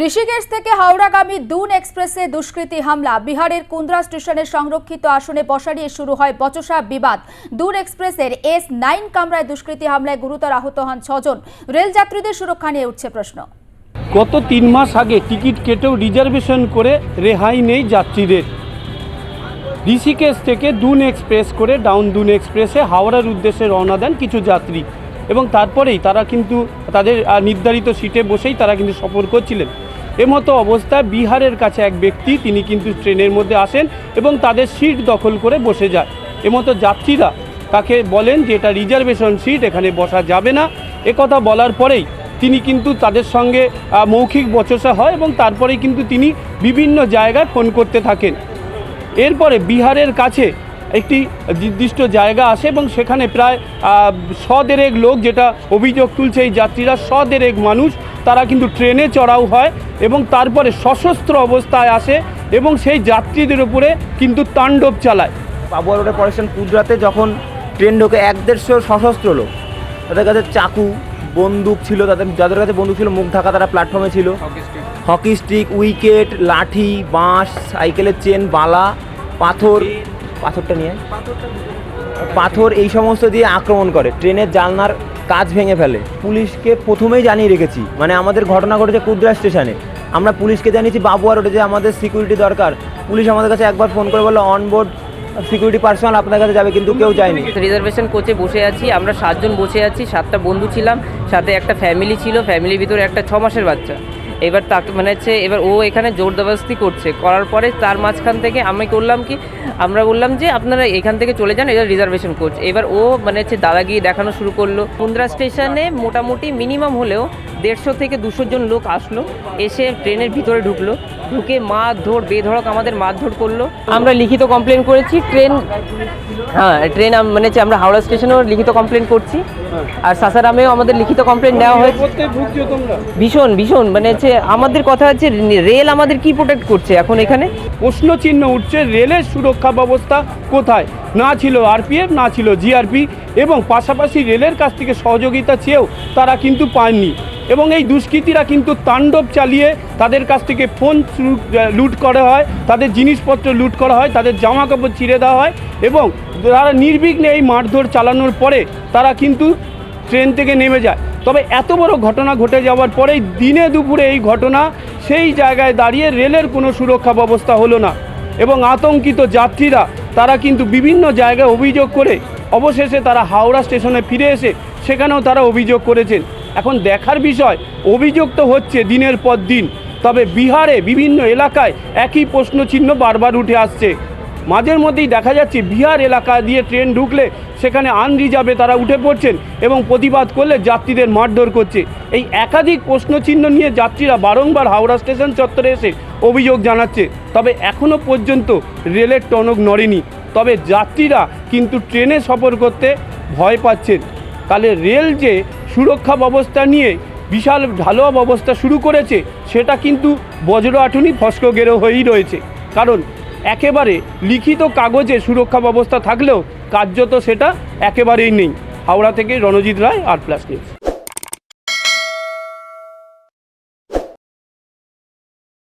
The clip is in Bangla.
ঋষিকেশ থেকে হাওড়াগামী দুন এক্সপ্রেসে দুষ্কৃতী হামলা। বিহারের কুন্দ্রা স্টেশনের সংরক্ষিত আসনে বসা নিয়ে শুরু হয় বচসা বিবাদ। দুন এক্সপ্রেসের এস নাইন কামরায় দুষ্কৃতী হামলায় গুরুতর আহত হন ছজন। রেল যাত্রীদের সুরক্ষা নিয়ে উঠছে প্রশ্ন। গত তিন মাস আগে টিকিট কেটেও রিজার্ভেশন করে রেহাই নেই যাত্রীদের। ঋষিকেশ থেকে দুন এক্সপ্রেস করে ডাউন দুন এক্সপ্রেসে হাওড়ার উদ্দেশ্যে রওনা দেন কিছু যাত্রী। এবং তারপরেই তারা কিন্তু তাদের নির্ধারিত সিটে বসেই তারা কিন্তু সফর করছিলেন। এমতো অবস্থায় বিহারের কাছে এক ব্যক্তি তিনি কিন্তু ট্রেনের মধ্যে আসেন এবং তাদের সিট দখল করে বসে যায়। এমতো যাত্রীরা তাকে বলেন যে এটা রিজার্ভেশন সিট এখানে বসা যাবে না। একথা বলার পরেই তিনি কিন্তু তাদের সঙ্গে মৌখিক বচসা হয় এবং তারপরেই কিন্তু তিনি বিভিন্ন জায়গায় ফোন করতে থাকেন। এরপরে বিহারের কাছে একটি নির্দিষ্ট জায়গা আসে এবং সেখানে প্রায় আহ, শদেরেক লোক যেটা অভিযোগ তুলছে এই যাত্রীরা শদেরেক মানুষ তারা কিন্তু ট্রেনে চড়াও হয় এবং তারপরে সশস্ত্র অবস্থায় আসে এবং সেই যাত্রীদের উপরে কিন্তু তাণ্ডব চালায়। বাবুয়া রোডে পড়েছেন কুদরাতে যখন ট্রেন ঢোকে এক দেড়শো সশস্ত্র লোক। তাদের কাছে চাকু বন্দুক ছিল তাদের যাদের কাছে বন্দুক ছিল মুখ ঢাকা তারা প্ল্যাটফর্মে ছিল। হকি স্টিক উইকেট লাঠি বাঁশ সাইকেলের চেন বালা পাথর। পাথরটা নিয়ে। পাথর এই সমস্ত দিয়ে আক্রমণ করে। ট্রেনের জানলার কাজ ভেঙে ফেলে। পুলিশকে প্রথমেই জানিয়ে রেখেছি মানে আমাদের ঘটনা ঘটেছে কুদ্রা স্টেশনে। আমরা পুলিশকে জানিয়েছি বাবুয়া রোডে যে আমাদের সিকিউরিটি দরকার। পুলিশ আমাদের কাছে একবার ফোন করে বলল অনবোর্ড সিকিউরিটি পার্সোনাল আপনার কাছে যাবে, কিন্তু কেউ যায়নি। রিজার্ভেশন কোচে বসে আছি, আমরা সাতজন বসে আছি, সাতটা বন্ধু ছিলাম, সাথে একটা ফ্যামিলি ছিল ফ্যামিলির ভিতরে একটা ছ মাসের বাচ্চা। এবার তাকে মানে হচ্ছে এবার ও এখানে জোর জবরদস্তি করছে। করার পরে তার মাঝখান থেকে আমি করলাম কি আমরা বললাম যে আপনারা এখান থেকে চলে যান এটা রিজার্ভেশন কোচ এবার ও মানে হচ্ছে দাদাগিরি দেখানো শুরু করল। কুন্দ্রা স্টেশনে মোটামুটি মিনিমাম হলেও দেড়শো থেকে দুশো জন লোক আসলো এসে ট্রেনের ভিতরে ঢুকলো। ঢুকে মারধর বেধড়ক আমাদের মারধর করল। আমরা লিখিত কমপ্লেন করেছি ট্রেন হ্যাঁ ট্রেন মানে হচ্ছে আমরা হাওড়া স্টেশনেও লিখিত কমপ্লেন করছি। আর সাসারামেও আমাদের লিখিত কমপ্লেন নেওয়া হয়েছে। ভীষণ ভীষণ মানে হচ্ছে আমাদের কথা হচ্ছে, রেল আমাদের কি প্রোটেক্ট করছে এখন এখানে? প্রশ্ন চিহ্ন উঠছে, রেলের সুরক্ষা ব্যবস্থা কোথায়? না ছিল আরপিএফ না ছিল জিআরপি এবং পাশাপাশি রেলের কাছ থেকে সহযোগিতা চেয়েও তারা কিন্তু পাননি। এবং এই দুষ্কৃতীরা কিন্তু তাণ্ডব চালিয়ে তাদের কাছ থেকে ফোন লুট- লুট করা হয়, তাদের জিনিসপত্র লুট করা হয়, তাদের জামা কাপড় ছিঁড়ে দেওয়া হয়, এবং তারা নির্বিঘ্নে এই মারধর চালানোর পরে তারা কিন্তু ট্রেন থেকে নেমে যায়। তবে এত বড় ঘটনা ঘটে যাওয়ার পরেই দিনে দুপুরে এই ঘটনা সেই জায়গায় দাঁড়িয়ে রেলের কোনো সুরক্ষা ব্যবস্থা হলো না। এবং আতঙ্কিত যাত্রীরা, তারা কিন্তু বিভিন্ন জায়গায় অভিযোগ করে অবশেষে তারা হাওড়া স্টেশনে ফিরে এসে সেখানেও তারা অভিযোগ করেছেন। এখন দেখার বিষয়, অভিযোগ তো হচ্ছে দিনের পর দিন। তবে বিহারে বিভিন্ন এলাকায় একই প্রশ্নচিহ্ন বারবার উঠে আসছে। মাঝের মধ্যেই দেখা যাচ্ছে বিহার এলাকা দিয়ে ট্রেন ঢুকলে সেখানে আনরিজার্ভে তারা উঠে পড়ছেন এবং প্রতিবাদ করলে যাত্রীদের মারধর করছে। এই একাধিক প্রশ্নচিহ্ন নিয়ে যাত্রীরা বারংবার হাওড়া স্টেশন চত্বরে এসে অভিযোগ জানাচ্ছে। তবে এখনও পর্যন্ত রেলের টনক নড়েনি। তবে যাত্রীরা কিন্তু ট্রেনে সফর করতে ভয় পাচ্ছেন। তাহলে রেল যে সুরক্ষা ব্যবস্থা নিয়ে বিশাল ঢালোয়া ব্যবস্থা শুরু করেছে, সেটা কিন্তু বজ্র আঠুনি ফস্ক গেরো হয়েই রয়েছে। কারণ একেবারে লিখিত কাগজে সুরক্ষা ব্যবস্থা থাকলেও কার্যত সেটা একেবারেই নেই। হাওড়া থেকে Ranjit Roy R plus news